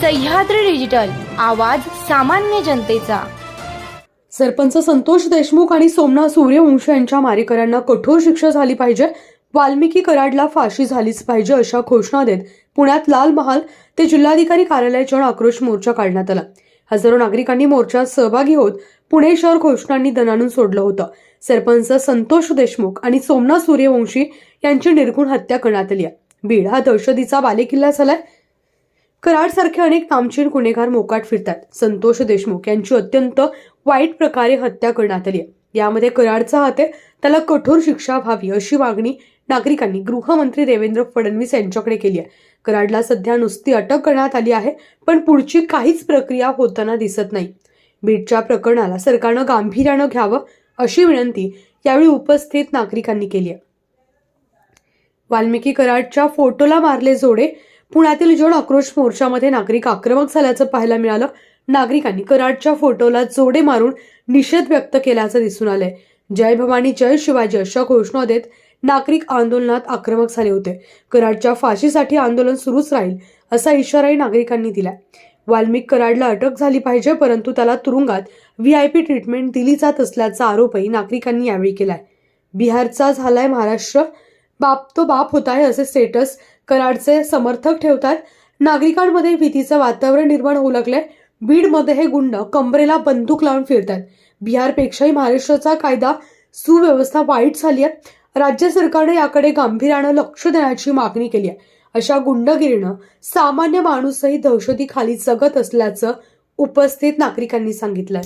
Sahyadri digital आवाज सामान्य जनतेचा. सरपंच संतोष देशमुख आणि सोमनाथ सूर्यवंशी यांच्या मारेकऱ्यांना कठोर शिक्षा झाली पाहिजे वाल्मिकी कराडला फाशी झालीच पाहिजे अशा घोषणा देत पुण्यात लाल महाल ते जिल्हाधिकारी कार्यालयाच्या आक्रोश मोर्चा काढण्यात आला. हजारो नागरिकांनी मोर्चात सहभागी होत पुणे शहर घोषणांनी दणानून सोडलं होतं. सरपंच संतोष देशमुख आणि सोमनाथ सूर्यवंशी यांची निर्गुण हत्या करण्यात आली आहे. बीड हा दहशतीचा बालेकिल्ला झालाय. कराडसारखे अनेक नामचीन गुन्हेगार मोकाट फिरतात. संतोष देशमुख यांची अत्यंत वाईट प्रकारे हत्या करण्यात आली आहे. यामध्ये कराडचा हाते त्याला कठोर शिक्षा व्हावी अशी मागणी नागरिकांनी गृहमंत्री देवेंद्र फडणवीस यांच्याकडे केली आहे. कराडला सध्या नुसती अटक करण्यात आली आहे पण पुढची काहीच प्रक्रिया होताना दिसत नाही. बीडच्या प्रकरणाला सरकारनं गांभीर्यानं घ्यावं अशी विनंती यावेळी उपस्थित नागरिकांनी केली आहे. वाल्मिकी कराडच्या फोटोला मारले जोडे पुण्यातील जड आक्रोश मोर्चामध्ये नागरिक आक्रमक झाल्याचं पाहायला मिळालं. नागरिकांनी कराडच्या फोटोला जोडे मारून निषेध व्यक्त केल्याचं दिसून आलंय. जय भवानी जय शिवाजी अशा घोषणा देत नागरिक आंदोलनात आक्रमक झाले होते. कराडच्या फाशीसाठी आंदोलन सुरूच राहील असा इशाराही नागरिकांनी दिलाय. वाल्मिक कराडला अटक झाली पाहिजे परंतु त्याला तुरुंगात व्ही आय पी ट्रीटमेंट दिली जात असल्याचा आरोपही नागरिकांनी यावेळी केलाय. बिहारचा झालाय महाराष्ट्र बाप तो बाप होत आहे असे स्टेटस कराडचे समर्थक ठेवतात. नागरिकांमध्ये भीतीचं वातावरण निर्माण होऊ लागलंय. बीडमध्ये हे गुंड कमरेला बंदूक लावून फिरतात. बिहारपेक्षाही महाराष्ट्राचा कायदा सुव्यवस्था वाईट झाली आहे. राज्य सरकारने याकडे गांभीर्यानं लक्ष देण्याची मागणी केली आहे. अशा गुंडगिरीनं सामान्य माणूसही दहशतीखाली जगत असल्याचं उपस्थित नागरिकांनी सांगितलंय.